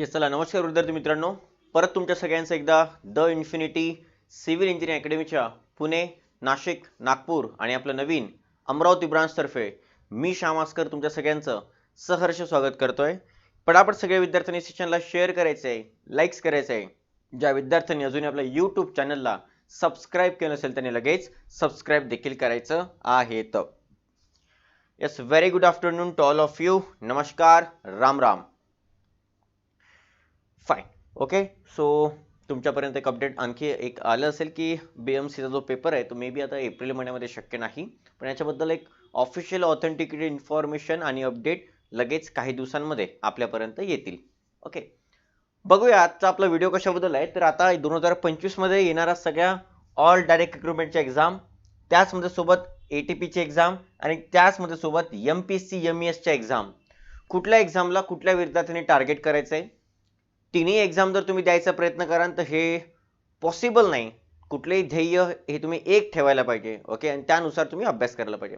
Yes चला नमस्कार विद्यार्थी मित्रांनो. परत तुमच्या सगळ्यांचं एकदा द इन्फिनिटी सिव्हिल इंजिनिअरिंग अकॅडमीच्या पुणे नाशिक नागपूर आणि आपलं नवीन अमरावती ब्रांचतर्फे मी श्यामास्कर तुमच्या सगळ्यांचं सहर्ष स्वागत करतोय. पटापट सगळ्या विद्यार्थ्यांनी सेशनला शेअर करायचं आहे लाईक्स करायचं आहे ज्या विद्यार्थ्यांनी अजूनही आपल्या यूट्यूब चॅनलला सबस्क्राईब केलं असेल त्यांनी लगेच सबस्क्राईब देखील करायचं आहे. तर yes very good afternoon to all of you नमस्कार Ram Ram. Fine okay so तुमच्यापर्यंत एक अपडेट आणखी एक आलं असेल की बी एम सीचा जो पेपर आहे तो मे बी आता एप्रिल महिन्यामध्ये शक्य नाही. पण याच्याबद्दल एक ऑफिशियल ऑथेंटिकेटेड इन्फॉर्मेशन आणि अपडेट लगेच काही दिवसांमध्ये आपल्यापर्यंत येतील. ओके बघूया आजचा आपला व्हिडिओ कशाबद्दल आहे? तर आता दोन हजार पंचवीसमध्ये येणारा सगळ्या ऑल डायरेक्ट रिक्रुटमेंटच्या एक्झाम त्याचमध्ये सोबत ए टी पीची एक्झाम आणि त्याचमध्ये सोबत M P S C M E एसच्या एक्झाम कुठल्या एक्झामला कुठल्या विद्यार्थ्यांनी टार्गेट करायचं आहे तिन्ही एक्झाम जर तुम्ही द्यायचा प्रयत्न कराल तर हे पॉसिबल नाही. कुठलेही ध्येय हे तुम्ही एक ठेवायला पाहिजे ओके आणि त्यानुसार तुम्ही अभ्यास करायला पाहिजे.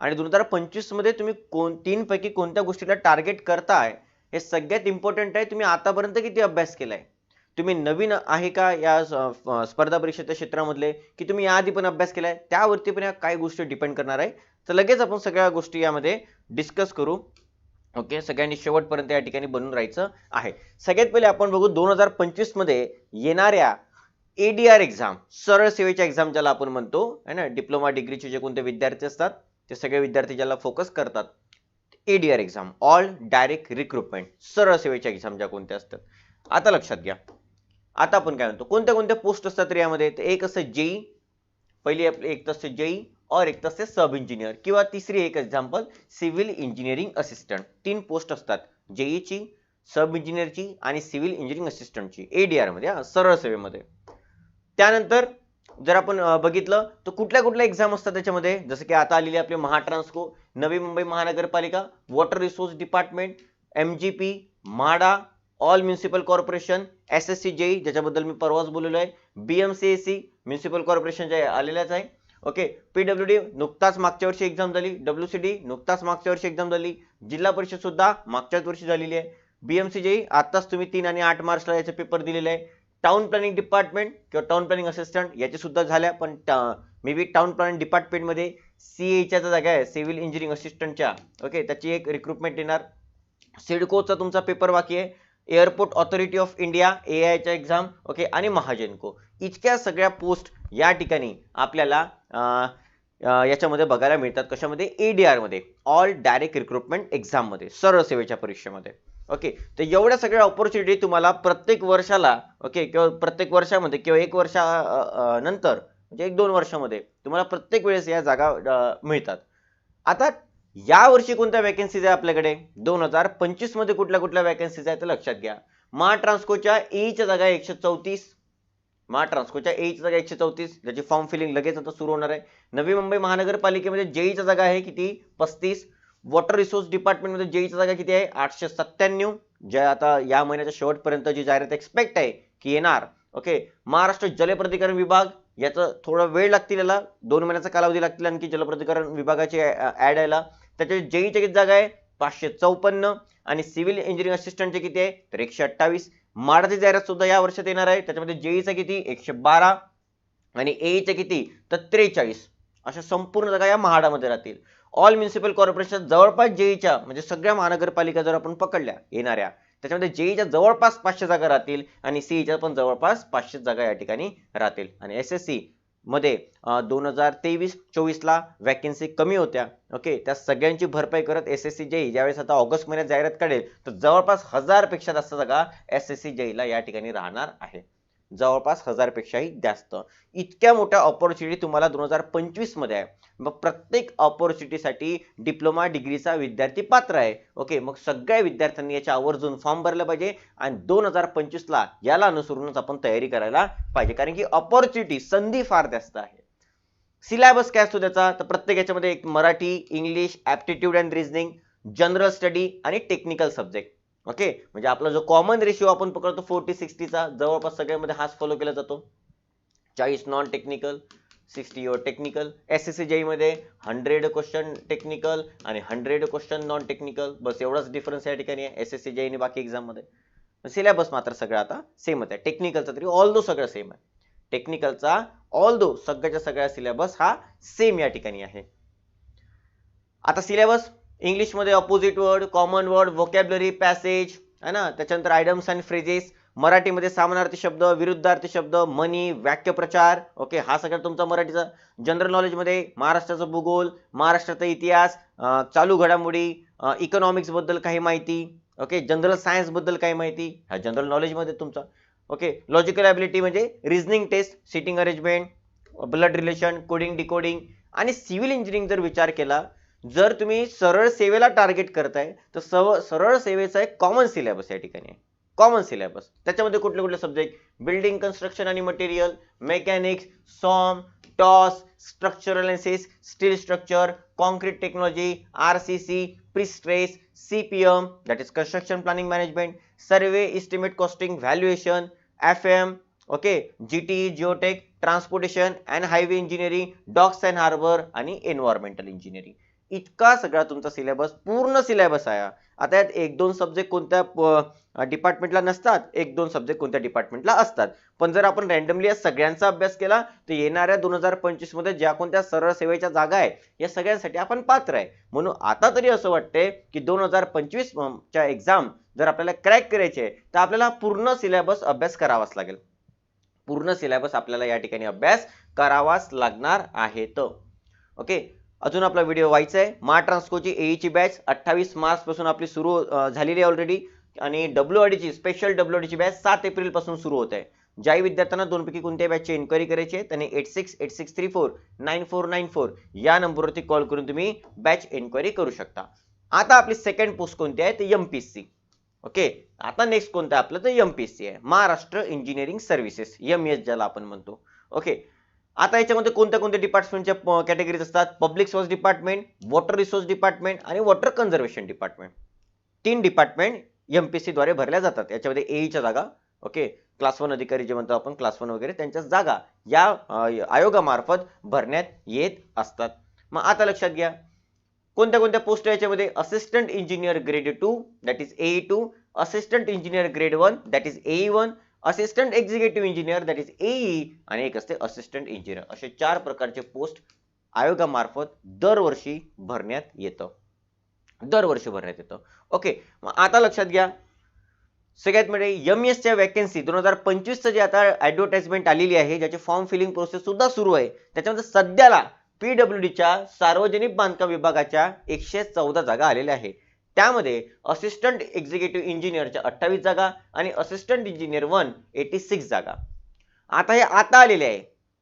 आणि दोन हजार पंचवीसमध्ये तुम्ही कोण तीनपैकी कोणत्या गोष्टीला टार्गेट करताय हे सगळ्यात इम्पॉर्टंट आहे तुम्ही आतापर्यंत किती अभ्यास केलाय? तुम्ही नवीन आहे का या स्पर्धा परीक्षेच्या क्षेत्रामधले की तुम्ही याआधी पण अभ्यास केलाय? त्यावरती पण या काही गोष्टी डिपेंड करणार आहे. तर लगेच आपण सगळ्या गोष्टी यामध्ये डिस्कस करू. ओके? सगळ्यांनी शेवटपर्यंत या ठिकाणी बनून राहायचं आहे. सगळ्यात पहिले आपण बघू दोन हजार पंचवीसमध्ये येणाऱ्या एडीआर एक्झाम सरळ सेवेच्या एक्झाम ज्याला आपण म्हणतो है ना? डिप्लोमा डिग्रीचे जे कोणते विद्यार्थी असतात ते सगळे विद्यार्थी ज्याला फोकस करतात ADR exam all direct recruitment सरळ सेवेच्या एक्झाम ज्या कोणत्या असतात. आता लक्षात घ्या. आता आपण काय म्हणतो कोणत्या कोणत्या पोस्ट असतात तर यामध्ये? तर एक असतं जेई पहिली आपली एक तर असते जेई और एक तसे सब इंजिनियर किंवा तिसरी एक एक्झाम्पल सिव्हिल इंजिनिअरिंग असिस्टंट तीन पोस्ट असतात. जेईची सब इंजिनियरची आणि सिव्हिल इंजिनिअरिंग असिस्टंटची एडीआरमध्ये हा, सरळ सेवेमध्ये. त्यानंतर जर आपण बघितलं तर कुठल्या कुठल्या एक्झाम असतात त्याच्यामध्ये? जसं की आता आलेली आपली महाट्रान्सको नवी मुंबई महानगरपालिका water resource department M G P MHADA all municipal corporation S S C JE ज्याच्याबद्दल मी परवाच बोललेलो आहे B M C S C municipal corporation जे आलेल्याच आहे ओके पीडब्ल्यू डी नुकताच मागच्या वर्षी एक्झाम झाली. डब्ल्यू सी डी नुकताच मागच्या वर्षी एक्झाम झाली. जिल्हा परिषद सुद्धा मागच्याच वर्षी झालेली आहे. बीएमसी जेई आताच तुम्ही तीन आणि आठ मार्चला याचे पेपर दिलेले आहे. टाउन प्लॅनिंग डिपार्टमेंट किंवा टाउन प्लॅनिंग असिस्टंट याचे सुद्धा झाल्या पण मे बी टाउन प्लॅनिंग डिपार्टमेंटमध्ये सी एच्या जागा आहे सिव्हिल इंजिनिअरिंग असिस्टंटच्या ओके त्याची एक रिक्रुटमेंट येणार. सिडकोचा तुमचा पेपर बाकी आहे. Airport authority of India A आयच्या एक्झाम ओके आणि महाजनको. इतक्या सगळ्या पोस्ट या ठिकाणी आपल्याला याच्यामध्ये बघायला मिळतात. कशामध्ये? ए डी मध्ये. ऑल डायरेक्ट रिक्रुटमेंट एक्झाममध्ये सरळ सेवेच्या परीक्षेमध्ये. ओके तर एवढ्या सगळ्या ऑपॉर्च्युनिटी तुम्हाला प्रत्येक वर्षाला ओके किंवा प्रत्येक वर्षामध्ये किंवा एक वर्षा नंतर म्हणजे एक दोन वर्षामध्ये तुम्हाला प्रत्येक वेळेस या जागा मिळतात. आता या वर्षी कोणत्या वॅकन्सीज आहे आपल्याकडे? दोन हजार पंचवीसमध्ये कुठल्या कुठल्या वॅकन्सीज आहेत लक्षात घ्या. मा ट्रान्सकोच्या ईच्या जागा आहे एकशे चौतीस. मा ट्रान्सकोच्या एच्या जागा एकशे चौतीस. ज्याची फॉर्म फिलिंग लगेच आता सुरू होणार आहे. नवी मुंबई महानगरपालिकेमध्ये जेईच्या जागा आहे किती? पस्तीस. वॉटर रिसोर्स डिपार्टमेंटमध्ये जेईच्या जागा किती आहे? आठशे सत्त्याण्णव. ज्या आता या महिन्याच्या शेवटपर्यंत जी जाहिरात एक्सपेक्ट आहे की येणार. ओके महाराष्ट्र जलप्राधिकरण विभाग याचं थोडा वेळ लागतील याला. दोन महिन्याचा कालावधी लागतील आणखी जलप्राधिकरण विभागाची ॲड यायला. त्याच्या जेईच्या किती जागा आहे? पाचशे चौपन्न. आणि सिव्हिल इंजिनिअरिंग असिस्टंटचे किती आहे? तर एकशे अठ्ठावीस. माडाची जाहिरात सुद्धा या वर्षात येणार आहे. त्याच्यामध्ये जेईचा किती? एकशे बारा. आणि एईच्या किती? तर त्रेचाळीस. अशा संपूर्ण जागा या महाडामध्ये राहतील. ऑल म्युन्सिपल कॉर्पोरेशन जवळपास जेईच्या म्हणजे सगळ्या महानगरपालिका जर आपण पकडल्या येणाऱ्या त्याच्यामध्ये जेईच्या जवळपास पाचशे जागा राहतील. आणि सीईच्या पण जवळपास पाचशे जागा या ठिकाणी राहतील. आणि एस एस सी मध्ये दोन हजार तेवीस चोवीसला वॅकन्सी कमी होत्या. ओके त्या सगळ्यांची भरपाई करत एस एस सी जेई ज्यावेळेस आता ऑगस्ट महिन्यात जाहिरात काढेल तर जवळपास हजारपेक्षा जास्त जागा एस एस सी जेईला या ठिकाणी राहणार आहे. जवळपास हजार पेक्षाही जास्त. इतक्या मोठ्या ऑपॉर्च्युनिटी तुम्हाला दोन हजार पंचवीसमध्ये आहे. मग प्रत्येक ऑपॉर्च्युनिटीसाठी डिप्लोमा डिग्रीचा विद्यार्थी पात्र आहे. ओके मग सगळ्या विद्यार्थ्यांनी याच्या आवर्जून फॉर्म भरला पाहिजे आणि दोन हजार पंचवीसला याला अनुसरूनच आपण तयारी करायला पाहिजे. कारण की ऑपॉर्च्युनिटी संधी फार जास्त आहे. सिलेबस काय असतो त्याचा? तर प्रत्येक याच्यामध्ये एक Marathi English aptitude and reasoning general study आणि टेक्निकल सब्जेक्ट ओके? म्हणजे आपला जो कॉमन रेशिओ आपण पकडतो फोर्टी सिक्स्टीचा जवळपास सगळ्यामध्ये हाच फॉलो केला जातो. चाळीस non technical sixty your technical S S C मध्ये हंड्रेड क्वेश्चन टेक्निकल आणि हंड्रेड क्वेश्चन नॉन टेक्निकल बस एवढाच डिफरन्स या ठिकाणी आहे एस एस सी आणि बाकी एक्झाममध्ये सिलेबस मात्र सगळं आता सेमच आहे. टेक्निकलचा तरी ऑल दो सगळं सेम आहे. टेक्निकलचा ऑल दो सगळ्याच्या सगळ्या सिलेबस हा सेम या ठिकाणी आहे. आता सिलेबस इंग्लिशमध्ये opposite word common word vocabulary passage है ना? त्याच्यानंतर आयडम्स अँड फ्रेजेस मराठीमध्ये सामानार्थी शब्द विरुद्धार्थी शब्द मनी वाक्यप्रचार ओके हा सगळा तुमचा मराठीचा जनरल नॉलेजमध्ये महाराष्ट्राचा भूगोल महाराष्ट्राचा इतिहास चालू घडामोडी इकॉनॉमिक्सबद्दल काही माहिती ओके जनरल सायन्सबद्दल काही माहिती हा जनरल नॉलेजमध्ये तुमचा ओके लॉजिकल ॲबिलिटी म्हणजे reasoning test sitting arrangement blood relation coding decoding आणि सिव्हिल इंजिनिअरिंग जर विचार केला जर तुम्ही सरळ सेवेला टार्गेट करताय तर सव सरळ सेवेचा एक कॉमन सिलेबस या ठिकाणी कॉमन सिलेबस त्याच्यामध्ये कुठले कुठले सब्जेक्ट बिल्डिंग कन्स्ट्रक्शन आणि material mechanics SOM TOS structural analysis steel structure concrete technology R C C prestress C P M that is construction planning management survey estimate costing valuation F M okay G T geotech transportation and highway engineering docks and harbour आणि environmental engineering इतका सगळा तुमचा syllabus पूर्ण syllabus आहे. आता यात एक दोन सब्जेक्ट कोणत्या डिपार्टमेंटला नसतात एक दोन सब्जेक्ट कोणत्या डिपार्टमेंटला असतात. पण जर आपण रँडमली या सगळ्यांचा अभ्यास केला तर येणाऱ्या दोन हजार पंचवीसमध्ये ज्या कोणत्या सरळ सेवेच्या जागा आहे या सगळ्यांसाठी आपण पात्र आहे. म्हणून आता तरी असं वाटतंय की दोन हजार पंचवीसच्या एक्झाम जर आपल्याला क्रॅक करायचे तर आपल्याला पूर्ण सिलेबस अभ्यास करावाच लागेल. पूर्ण सिलेबस आपल्याला या ठिकाणी अभ्यास करावाच लागणार आहे तर ओके अजून आपला व्हिडिओ व्हायचा आहे. मा ट्रान्सकोची एईची बॅच अठ्ठावीस मार्च पासून आपली सुरू झालेली आहे ऑलरेडी आणि डब्ल्यू ची स्पेशल डब्ल्यू ची बॅच सात एप्रिलपासून सुरू होत आहे. ज्याही विद्यार्थ्यांना दोनपैकी कोणत्या बॅचची इन्क्वायरी करायची आहे त्यांनी eight six eight six three four nine four nine four या नंबरवरती कॉल करून तुम्ही बॅच इन्क्वायरी करू शकता. आता आपली सेकंड पोस्ट कोणती आहे ते सी ओके आता नेक्स्ट कोणतं आहे आपलं तर एमपीएससी आहे. Maharashtra engineering services M S ज्याला आपण म्हणतो. ओके आता याच्यामध्ये कोणत्या कोणत्या डिपार्टमेंटच्या कॅटेगरीज असतात? Public source department water resource department आणि वॉटर कन्झर्वेशन डिपार्टमेंट तीन डिपार्टमेंट एमपीएससी द्वारे भरल्या जातात. याच्यामध्ये एईच्या जागा ओके क्लास वन अधिकारी जे म्हणतो आपण क्लास वन वगैरे त्यांच्या जागा या आयोगामार्फत भरण्यात येत असतात. मग आता लक्षात घ्या. कोणत्या कोणत्या पोस्ट याच्यामध्ये? Assistant engineer grade two that is A two assistant engineer grade one that is A one assistant executive engineer that is AE आणि एक असते असिस्टंट इंजिनियर असे चार प्रकारचे पोस्ट आयोगामार्फत दरवर्षी भरण्यात येतं. दरवर्षी भरण्यात येतं. ओके मग आता लक्षात घ्या. सगळ्यात म्हणजे एम एसच्या वॅकन्सी दोन हजार पंचवीसचं जे आता ऍडव्हर्टाइजमेंट आलेली आहे ज्याची फॉर्म फिलिंग प्रोसेस सुद्धा सुरू आहे त्याच्यामध्ये सध्याला पीडब्ल्यू डीच्या सार्वजनिक बांधकाम विभागाच्या एकशे चौदा जागा आलेल्या आहे. त्यामध्ये असिस्टंट एक्झिक्युटिव्ह इंजिनियरच्या अठ्ठावीस जागा आणि assistant engineer one eighty six जागा. आता हे आता आलेले आहे.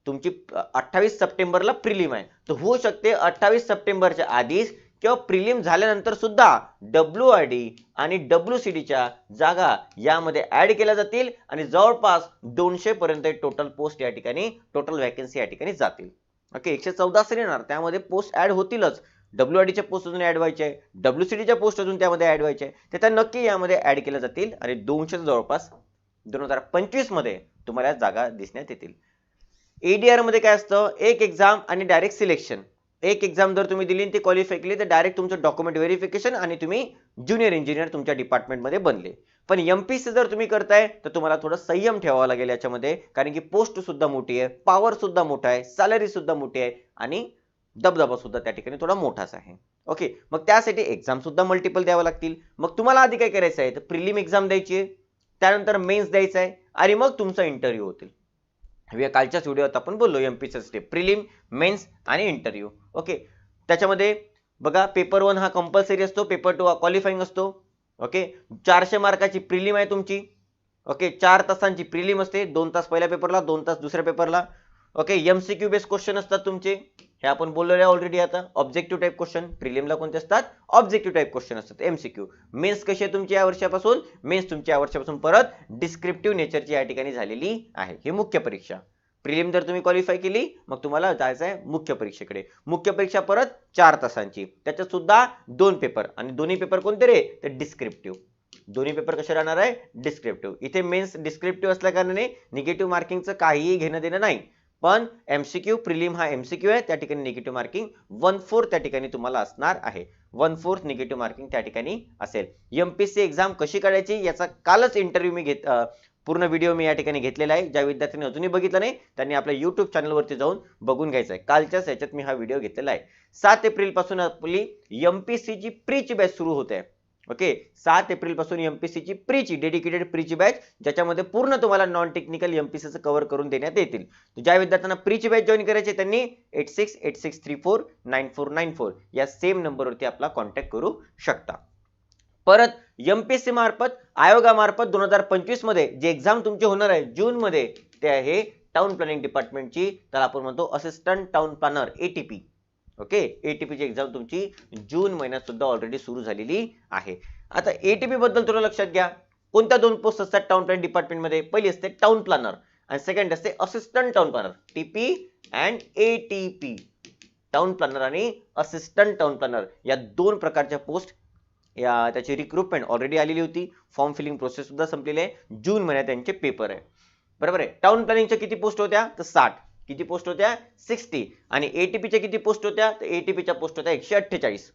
तुमची अठ्ठावीस सप्टेंबरला प्रिलिम आहे. तर होऊ शकते अठ्ठावीस सप्टेंबरच्या आधीच किंवा प्रिलिम झाल्यानंतर सुद्धा डब्ल्यू आर डी आणि डब्ल्यू सी डीच्या जागा यामध्ये ऍड केल्या जातील आणि जवळपास दोनशे पर्यंत टोटल पोस्ट या ठिकाणी टोटल वॅकन्सी या ठिकाणी जातील. ओके एकशे चौदा असेल येणार. त्यामध्ये पोस्ट ऍड होतीलच. डब्ल्यू च्या पोस्ट अजून ॲड व्हायचे आहे. डब्ल्यू सी डीच्या पोस्ट अजून त्यामध्ये ॲड व्हायचे आहे. तर त्या नक्की यामध्ये ऍड केल्या जातील आणि दोनशे जवळपास दोन हजार पंचवीसमध्ये तुम्हाला जागा दिसण्यात येतील. एडीआरमध्ये काय असतं? एक एक्झाम आणि डायरेक्ट सिलेक्शन एक एक्झाम जर तुम्ही दिली आणि ती क्वालिफाय केली तर डायरेक्ट तुमचं डॉक्युमेंट व्हेरिफिकेशन आणि तुम्ही ज्युनियर इंजिनियर तुमच्या डिपार्टमेंटमध्ये बनले. पण एम पी सी जर तुम्ही करताय तर तुम्हाला थोडं संयम ठेवावा लागेल याच्यामध्ये. कारण की पोस्ट सुद्धा मोठी आहे पॉवर सुद्धा मोठा आहे सॅलरी सुद्धा मोठी आहे आणि दबदबा सुद्धा त्या ठिकाणी थोडा मोठाच आहे. ओके मग त्यासाठी एक्झाम सुद्धा मल्टिपल द्यावं लागतील. मग तुम्हाला आधी काय करायचं आहे? तर प्रिलिम एक्झाम द्यायची आहे. त्यानंतर मेन्स द्यायचं आहे. आणि मग तुमचा इंटरव्ह्यू होतील. या कालच्याच व्हिडिओत आपण बोललो एमपीचं स्टेप प्रिलिम मेन्स आणि इंटरव्ह्यू ओके त्याच्यामध्ये बघा पेपर वन हा कंपल्सरी असतो पेपर टू हा क्वालिफाईंग असतो. ओके चारशे मार्काची प्रिलिम आहे तुमची. ओके चार तासांची प्रिलिम असते. दोन तास पहिल्या पेपरला दोन तास दुसऱ्या पेपरला okay M C Q base question असतात तुमचे. हे आपण बोललो आहे ऑलरेडी आता ऑब्जेक्टिव्ह टाईप क्वेश्चन प्रिलिमला कोणते असतात? ऑब्जेक्टिव्ह टाईप क्वेश्चन असतात. एमसीक्यू मेन्स कसे तुमचे या वर्षापासून? मेन्स तुमच्या या वर्षापासून परत डिस्क्रिप्टिव्ह नेचरची या ठिकाणी झालेली आहे. ही मुख्य परीक्षा. प्रिलिम जर तुम्ही क्वालिफाय केली मग तुम्हाला जायचं आहे मुख्य परीक्षेकडे. मुख्य परीक्षा परत चार तासांची. त्याच्यात सुद्धा दोन पेपर आणि दोन्ही पेपर कोणते रे? तर डिस्क्रिप्टिव्ह दोन्ही पेपर कसे राहणार आहे? डिस्क्रिप्टिव्ह इथे मेन्स डिस्क्रिप्टिव्ह असल्या कारणाने निगेटिव्ह मार्किंगचं काहीही घेणं देणं नाही. पण एमसीक्यू प्रिलिम हा एमसीक्यू आहे. त्या ठिकाणी निगेटिव्ह मार्किंग वन फोर त्या ठिकाणी तुम्हाला असणार आहे. वन फोर्थ निगेटिव्ह मार्किंग त्या ठिकाणी असेल. एमपीएससी एक्झाम कशी काढायची याचा कालच इंटरव्ह्यू मी घेत पूर्ण व्हिडिओ मी या ठिकाणी घेतलेला आहे. ज्या विद्यार्थ्यांनी अजूनही बघितलं नाही त्यांनी आपल्या युट्यूब चॅनलवरती जाऊन बघून घ्यायचं आहे. कालच्याच याच्यात मी हा व्हिडिओ घेतलेला आहे. सात एप्रिलपासून आपली आपली पी सीची प्रीची बॅच सुरू होते. ओके? सात एप्रिलपासून एमपीसी ची प्रीची डेडिकेटेड प्रीची बॅच ज्याच्यामध्ये पूर्ण तुम्हाला नॉन टेक्निकल एमपीसीचं कव्हर करून देण्यात येतील. ज्या विद्यार्थ्यांना प्रीची बॅच जॉईन करायची त्यांनी eight six eight six three four nine four nine four या सेम नंबरवरती आपला कॉन्टॅक्ट करू शकता. परत एमपीएससी मार्फत आयोगामार्फत दोन हजार पंचवीसमध्ये जे एक्झाम तुमचे होणार आहे जून मध्ये ते आहे टाउन प्लॅनिंग डिपार्टमेंटची त्याला आपण म्हणतो assistant town planner ATP okay? एटीपीची exam तुमची जून महिन्यात सुद्धा ऑलरेडी सुरू झालेली आहे. आता एटीपी बद्दल तुला लक्षात घ्या. कोणत्या दोन पोस्ट असतात टाउन प्लॅन डिपार्टमेंटमध्ये पहिली असते टाउन प्लॅनर आणि सेकंड असते assistant town planner TP and ATP town planner आणि असिस्टंट टाउन प्लॅनर या दोन प्रकारच्या पोस्ट या त्याची रिक्रुटमेंट ऑलरेडी आलेली होती. फॉर्म फिलिंग प्रोसेस सुद्धा संपलेली आहे. जून महिन्यात त्यांचे पेपर आहे. बरोबर आहे? टाउन प्लॅनिंगच्या किती पोस्ट होत्या? तर साठ. किती पोस्ट होत्या? सिक्स्टी. आणि एटीपीच्या किती पोस्ट होत्या? तर एटीपीच्या पोस्ट होत्या एकशे अठ्ठेचाळीस.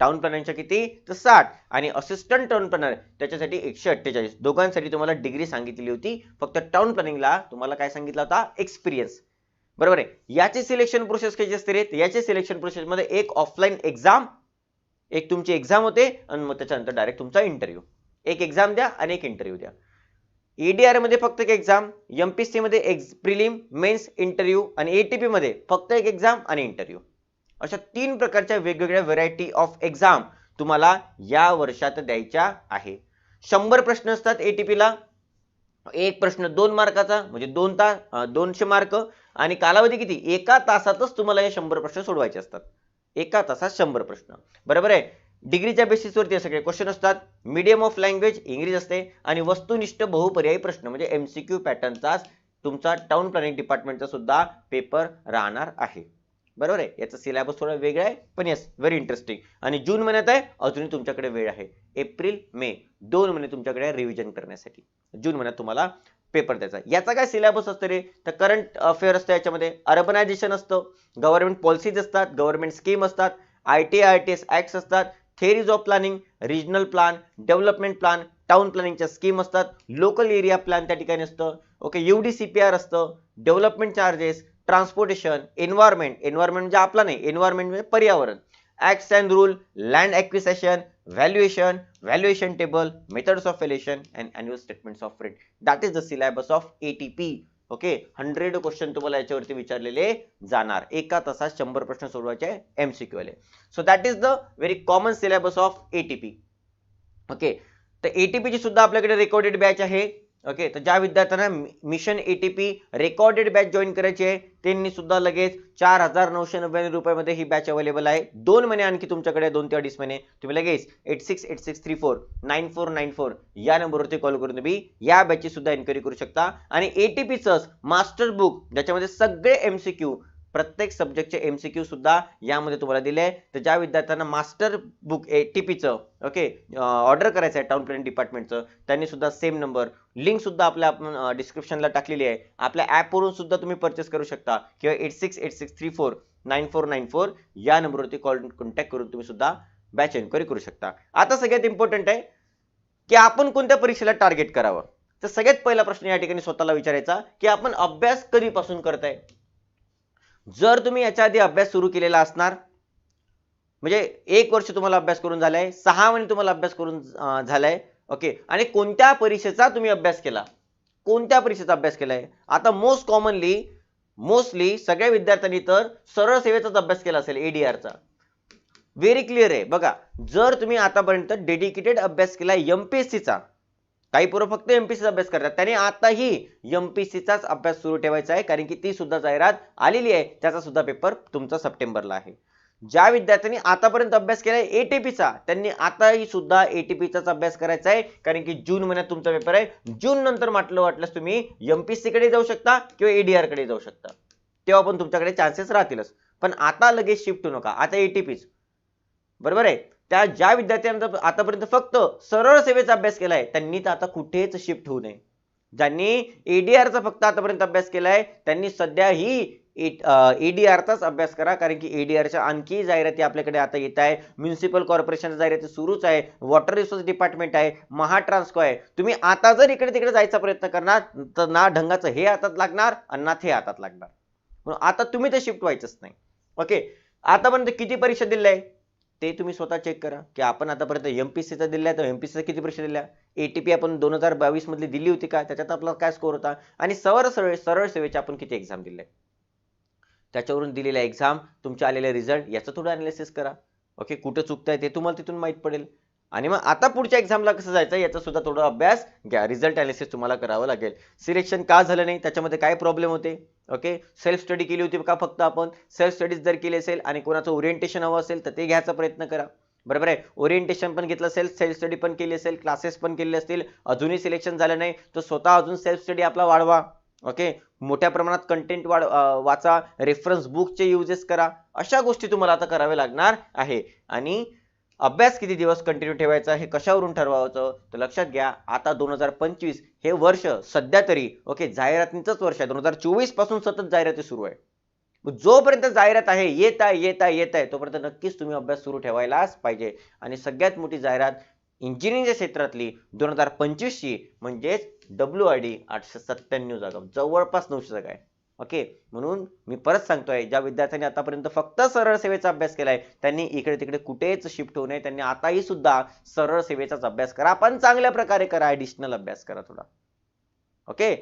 टाउन प्लॅनरच्या किती? तर साठ. आणि असिस्टंट टाउन प्लॅनर त्याच्यासाठी एकशे अठ्ठेचाळीस. दोघांसाठी तुम्हाला डिग्री सांगितलेली होती. फक्त टाउन प्लॅनिंगला तुम्हाला काय सांगितला होता? एक्सपिरियन्स बरोबर आहे? याची सिलेक्शन प्रोसेस कशी असते रे? याचे सिलेक्शन प्रोसेस मध्ये एक ऑफलाईन एक्झाम एक तुमची एक्झाम होते आणि मग त्याच्यानंतर डायरेक्ट तुमचा इंटरव्ह्यू एक एक्झाम द्या आणि एक इंटरव्ह्यू द्या. ईडीआरमध्ये फक्त एक एक्झाम एम एमपीसी मध्ये एक्स प्रिलिम मेन्स इंटरव्ह्यू आणि एटीपी मध्ये फक्त एक एक्झाम आणि इंटरव्ह्यू अशा तीन प्रकारच्या वेगवेगळ्या व्हरायटी ऑफ एक्झाम तुम्हाला या वर्षात द्यायच्या आहे. शंभर प्रश्न असतात एटीपीला एक प्रश्न दोन मार्काचा म्हणजे दोन तास दोनशे मार्क आणि कालावधी किती? एका तासातच तुम्हाला हे शंभर प्रश्न सोडवायचे असतात. एका तासात शंभर प्रश्न. बरोबर आहे? डिग्रीच्या बेसिसवरती हे सगळे क्वेश्चन असतात. मीडियम ऑफ लँग्वेज इंग्लिश असते. आणि वस्तुनिष्ठ बहुपर्यायी प्रश्न म्हणजे एमसीक्यू पॅटर्नचा तुमचा टाउन प्लॅनिंग डिपार्टमेंटचा सुद्धा पेपर राहणार आहे. बरोबर आहे? याचा सिलेबस थोडा वेगळा आहे पण येस व्हेरी इंटरेस्टिंग आणि जून महिन्यात आहे अजूनही तुमच्याकडे वेळ आहे. एप्रिल मे दोन महिने तुमच्याकडे रिव्हिजन करण्यासाठी. जून महिन्यात तुम्हाला पेपर द्यायचा याचा काय सिलेबस असतं रे? तर करंट अफेअर असतं याच्यामध्ये. अर्बनायझेशन असतं. गव्हर्नमेंट पॉलिसीज असतात. गव्हर्नमेंट स्कीम असतात. I T I T S acts असतात. Theories of planning regional plan development plan town प्लॅनिंगच्या scheme असतात. लोकल एरिया प्लॅन त्या ठिकाणी असतं. ओके युडी आर असतं. Development charges transportation environment environment म्हणजे आपला नाही एन्व्हायरमेंट म्हणजे पर्यावरण. Acts and rule land acquisition valuation valuation table methods of valuation and annual statements of rate that is the syllabus of A T P okay? Hundred question तुम्हाला याच्यावरती विचारलेले जाणार. एका तासात शंभर प्रश्न सोडवायचे एमसीक्यू आले so that is the very common syllabus of ATP okay? तर एटीपी ची सुद्धा आपल्याकडे रेकॉर्डेड बॅच आहे. ओके तर ज्या विद्यार्थ्यांना mission ATP recorded batch join करायची आहे त्यांनी सुद्धा लगेच चार हजार नऊशे नव्याण्णव रुपयामध्ये ही बॅच अवेलेबल आहे. दोन महिने आणखी तुमच्याकडे दोन ते अडीच महिने. तुम्ही लगेच eight six eight six three four nine four nine four या नंबरवरती कॉल करून तुम्ही या बॅचची सुद्धा एन्क्वायरी करू शकता. आणि एटीपीचंच मास्टर बुक ज्याच्यामध्ये सगळे एमसीक्यू प्रत्येक सब्जेक्टचे क्यू सुद्धा यामध्ये तुम्हाला दिले आहे. तर ज्या विद्यार्थ्यांना मास्टर बुक ए टी पीचं ओके ऑर्डर करायचं आहे टाउन प्लॅनिंग डिपार्टमेंटचं त्यांनी सुद्धा सेम नंबर लिंक सुद्धा आपल्या आपण डिस्क्रिप्शनला टाकलेली आहे. आपल्या ॲपवरून सुद्धा तुम्ही परचेस करू शकता. किंवा eight six eight six three four nine four nine four या नंबरवरती कॉल कॉन्टॅक्ट करून तुम्ही सुद्धा बॅच एन्क्वायरी करू शकता. आता सगळ्यात इम्पॉर्टंट आहे की आपण कोणत्या परीक्षेला टार्गेट करावं? तर सगळ्यात पहिला प्रश्न या ठिकाणी स्वतःला विचारायचा की आपण अभ्यास कधीपासून करताय? जर तुम्ही याच्या आधी अभ्यास सुरू केलेला असणार म्हणजे एक वर्ष तुम्हाला अभ्यास करून झालाय सहा महिने तुम्हाला अभ्यास करून झालाय ओके आणि कोणत्या परीक्षेचा तुम्ही अभ्यास केला? कोणत्या परीक्षेचा अभ्यास केलाय? आता मोस्ट कॉमनली मोस्टली सगळ्या विद्यार्थ्यांनी तर सरळ सेवेचाच अभ्यास केला असेल एडीआरचा व्हेरी क्लिअर आहे. बघा जर तुम्ही आतापर्यंत डेडिकेटेड अभ्यास केला एमपीएससीचा काही पोरं फक्त एमपीसीचा अभ्यास करतात. त्याने आताही एमपीसीचाच अभ्यास सुरू ठेवायचा आहे कारण की ती सुद्धा जाहिरात आलेली आहे. त्याचा सुद्धा पेपर तुमचा सप्टेंबरला आहे. ज्या विद्यार्थ्यांनी आतापर्यंत अभ्यास केलाय एटीपीचा त्यांनी आताही सुद्धा एटीपीचाच अभ्यास करायचा आहे कारण की जून महिन्यात तुमचा पेपर आहे. जून नंतर म्हटलं वाटल्यास तुम्ही एमपीसी कडे जाऊ शकता किंवा एडीआरकडे जाऊ शकता. तेव्हा पण तुमच्याकडे चान्सेस राहतीलच. पण आता लगेच शिफ्ट होऊ नका. आता एटीपीच बरोबर आहे? त्या ज्या विद्यार्थ्यांचा आतापर्यंत फक्त सरळ सेवेचा अभ्यास केलाय त्यांनी तर आता कुठेच शिफ्ट होऊ नये. ज्यांनी एडीआरचा फक्त आतापर्यंत अभ्यास केलाय त्यांनी सध्या ही एडीआरचाच अभ्यास करा कारण की एडीआरच्या आणखी जाहिराती आपल्याकडे आता येत आहे. म्युन्सिपल कॉर्पोरेशनच्या जाहिराती सुरूच आहे. वॉटर रिसोर्स डिपार्टमेंट आहे. महाट्रान्सको आहे. तुम्ही आता जर इकडे तिकडे जायचा प्रयत्न करणार तर ना ढंगाचं हे हातात लागणार आणि ना ते हातात लागणार. म्हणून आता तुम्ही ते शिफ्ट व्हायचंच नाही. ओके आतापर्यंत किती परीक्षा दिल्या आहे ते तुम्ही स्वतः चेक करा. की आपण आतापर्यंत एम पी सीचा दिल्या तर एमपीसीचा किती परीक्षा दिल्या? पी आपण दोन हजार बावीस मधली दिली होती का? त्याच्यात आपला काय स्कोर होता? आणि सरळ सरळ सरळ सेवेचे आपण किती एक्झाम दिले? त्याच्यावरून दिलेल्या एक्झाम तुमच्या आलेले रिझल्ट याचं थोडं अनालिसिस करा. ओके कुठं चुकताय ते तुम्हाला तिथून माहीत पडेल. आणि मग आता पुढच्या एक्झामला कसं जायचं याचा सुद्धा थोडा अभ्यास घ्या. रिझल्ट अनालिसिस तुम्हाला करावं लागेल. सिलेक्शन का झालं नाही? त्याच्यामध्ये काय प्रॉब्लेम होते? ओके सेल्फ स्टडी केली होती का फक्त आपण? सेल्फ स्टडीज जर केली असेल आणि कोणाचं ओरिएंटेशन हवं असेल तर ते घ्यायचा प्रयत्न करा. बरोबर आहे? ओरिएंटेशन पण घेतलं असेल सेल्फ स्टडी पण केली असेल क्लासेस पण केले असतील अजूनही सिलेक्शन झालं नाही तर स्वतः अजून सेल्फ स्टडी आपला वाढवा. ओके मोठ्या प्रमाणात कंटेंट वाढ वाचा. रेफरन्स बुकचे युजेस करा. अशा गोष्टी तुम्हाला आता कराव्या लागणार आहे. आणि अभ्यास किती दिवस कंटिन्यू ठेवायचा हे कशावरून ठरवायचं? तर लक्षात घ्या आता दोन हजार पंचवीस हे वर्ष सध्या तरी ओके जाहिरातींचंच वर्ष आहे. दोन हजार चोवीसपासून सतत जाहिराती सुरू आहे. जोपर्यंत जाहिरात आहे येत आहे येत आहे येत आहे तोपर्यंत नक्कीच तुम्ही अभ्यास सुरू ठेवायलाच पाहिजे. आणि सगळ्यात मोठी जाहिरात इंजिनिअरिंगच्या क्षेत्रातली दोन हजार पंचवीसची म्हणजेच डब्ल्यू आय डी आठशे सत्त्याण्णव जागा. जवळपास नऊशे जागा आहे. ओके? म्हणून मी परत सांगतोय ज्या विद्यार्थ्यांनी आतापर्यंत फक्त सरळ सेवेचा अभ्यास केलाय त्यांनी इकडे तिकडे कुठेच शिफ्ट होऊ नये. त्यांनी आताही सुद्धा सरळ सेवेचाच अभ्यास करा. पण चांगल्या प्रकारे करा ॲडिशनल अभ्यास करा थोडा. ओके?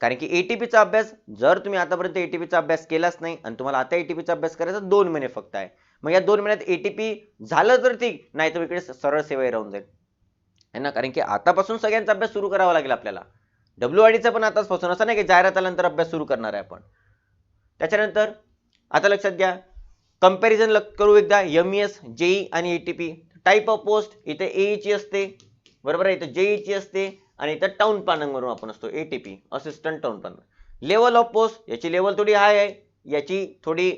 कारण की एटीपीचा अभ्यास जर तुम्ही आतापर्यंत एटीपीचा अभ्यास केलाच नाही आणि तुम्हाला आता एटीपीचा अभ्यास करायचा दोन महिने फक्त आहे. मग या दोन महिन्यात एटीपी झालं तर ठीक नाही तर इकडे सरळ सेवा राहून जाईल. है ना? कारण की आतापासून सगळ्यांचा अभ्यास सुरू करावा लागेल आपल्याला. डब्ल्यू आयडीचा पण आताच पासून असं नाही की जाहिरात आल्यानंतर अभ्यास सुरू करणार आहे आपण. त्याच्यानंतर आता लक्षात घ्या कंपॅरिझन करू एकदा एम एस जेई आणि A T P type of post इथे ए ची असते बरोबर आहे? इथं जेईची असते आणि इथं टाउन प्लॅनिंगवरून आपण असतो P assistant town planner level of post याची लेवल थोडी हाय आहे. याची थोडी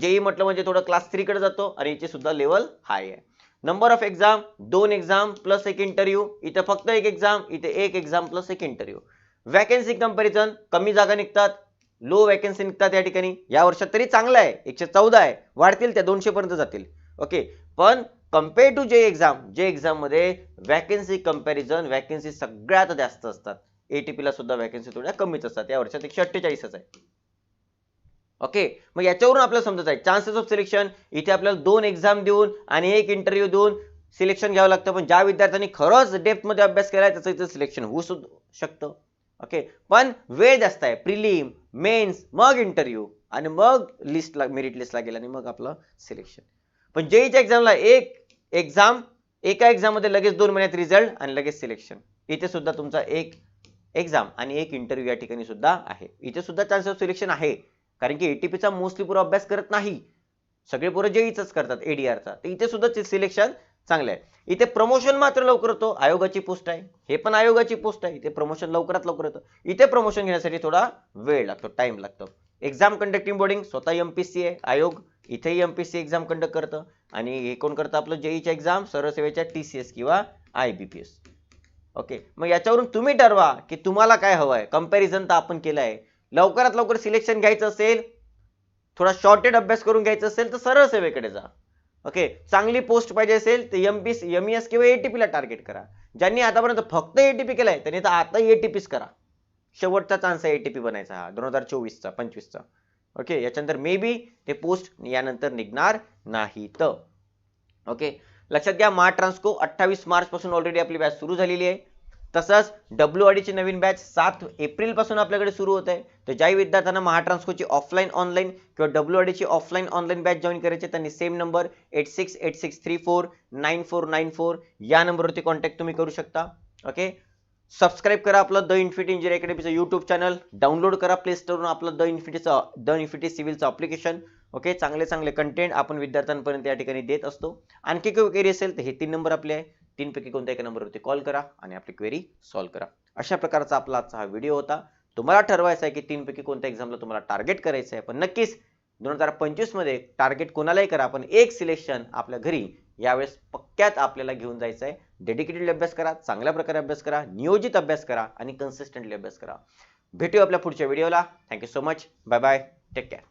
जेई म्हटलं म्हणजे थोडं क्लास थ्रीकडे जातो आणि याची सुद्धा लेवल हाय आहे. नंबर ऑफ एक्झाम दोन एक्झाम प्लस एक इंटरव्ह्यू इथं फक्त एक एक्झाम इथे एक एक्झाम प्लस एक इंटरव्ह्यू वॅकन्सी कंपॅरिझन कमी जागा निघतात लो वॅकन्सी निघतात या ठिकाणी. या वर्षात तरी चांगलं आहे. एकशे चौदा आहे. वाढतील त्या दोनशे पर्यंत जातील. ओके पण कंपेअर टू जे एक्झाम जे एक्झाममध्ये वॅकन्सी कंपॅरिझन वॅकन्सी सगळ्यात जास्त असतात. एटीपी ला सुद्धा वॅकन्सी थोड्या कमीच असतात. या वर्षात एकशे अठ्ठेचाळीसच आहे. ओके मग याच्यावरून आपल्याला समजत आहे. चान्सेस ऑफ सिलेक्शन इथे आपल्याला दोन एक्झाम देऊन आणि एक इंटरव्ह्यू देऊन सिलेक्शन घ्यावं लागतं. पण ज्या विद्यार्थ्यांनी खरंच डेप्थमध्ये अभ्यास आहे त्याचं इथं सिलेक्शन होऊ शकतं. ओके पण वेळ जास्त आहे. प्रिलिम मेन्स मग इंटरव्ह्यू आणि मग लिस्ट मेरिट लिस्ट लागेल आणि मग आपलं सिलेक्शन पण जेईच्या एक्झामला एक एक्झाम एका एक्झाममध्ये लगेच दोन महिन्यात रिझल्ट आणि लगेच सिलेक्शन इथे सुद्धा तुमचा एक एक्झाम आणि एक इंटरव्ह्यू या ठिकाणी सुद्धा आहे. इथे सुद्धा चान्स ऑफ सिलेक्शन आहे. कारण की एटीपीचा मोस्टली पुरा अभ्यास करत नाही. सगळे पोरं जेईच करतात एडीआरचा तर इथे सुद्धा सिलेक्शन चांगलं आहे. इथे प्रमोशन मात्र लवकर होतो आयोगाची पोस्ट आहे. हे पण आयोगाची पोस्ट आहे. इथे प्रमोशन लवकरात लवकर होतं. इथे प्रमोशन घेण्यासाठी थोडा वेळ लागतो टाइम लागतो. एक्झाम कंडक्टिंग बोर्डिंग स्वतः एमपीसी आहे आयोग इथेही एमपीसी एक्झाम कंडक्ट करतं. आणि हे कोण करतं? आपलं जेईच्या एक्झाम सर्वसेवेच्या टी सी टीसीएस किंवा आयबीपीएस ओके मग याच्यावरून तुम्ही ठरवा की तुम्हाला काय हवं आहे कंपॅरिझन तर आपण केलं आहे लवकरात लवकर सिलेक्शन घ्यायचं असेल थोडा शॉर्टेड अभ्यास करून घ्यायचा असेल तर सरळ सेवेकडे जा. ओके चांगली पोस्ट पाहिजे असेल तर एम पी एम एस किंवा एटीपी ला टार्गेट करा. ज्यांनी आतापर्यंत फक्त एटीपी केलाय त्यांनी तर आता एटीपीच करा. शेवटचा चान्स आहे एटीपी बनायचा हा दोन हजार चोवीसचा पंचवीसचा. ओके याच्यानंतर मे बी ते पोस्ट यानंतर निघणार नाही तर ओके लक्षात घ्या मा ट्रान्सको अठ्ठावीस मार्च पासून ऑलरेडी आपली बॅच सुरू झालेली आहे. तसंच डब्ल्यू ची नवीन बॅच सात एप्रिलपासून आपल्याकडे सुरू होत आहे तर ज्याही विद्यार्थ्यांना महाट्रान्सकोची ऑफलाईन ऑनलाईन किंवा डब्ल्यू ची ऑफलाईन ऑनलाईन बॅच जॉईन करायची त्यांनी same number eight six eight six three four nine four nine four या नंबरवरती कॉन्टॅक्ट तुम्ही करू शकता. ओके सबस्क्राईब करा आपलं द इन्फिटी इंजिनियर अकॅडमीचं यूट्यूब चॅनल डाउनलोड करा प्ले स्टोरून आपलं द इन्फिटीचं द इन्फिटी सिव्हिलचं अप्लिकेशन ओके चांगले चांगले कंटेंट आपण विद्यार्थ्यांपर्यंत या ठिकाणी देत असतो. आणखी काही क्वेरी असेल तर हे तीन नंबर आपले आहे. तीनपैकी कोणत्या एका नंबरवरती कॉल करा आणि आपली क्वेरी सॉल्व्ह करा. अशा प्रकारचा आपला आजचा हा व्हिडिओ होता. तुम्हाला ठरवायचा आहे की तीनपैकी कोणत्या एक्झामला तुम्हाला टार्गेट करायचं आहे. पण नक्कीच दोन हजार पंचवीसमध्ये टार्गेट कोणालाही करा पण एक सिलेक्शन आपल्या घरी यावेळेस पक्क्यात आपल्याला घेऊन जायचं आहे. डेडिकेटेडली अभ्यास करा चांगल्या प्रकारे अभ्यास करा नियोजित अभ्यास करा आणि कन्सिस्टंटली अभ्यास करा. भेटूया आपल्या पुढच्या व्हिडिओला thank you so much bye bye take care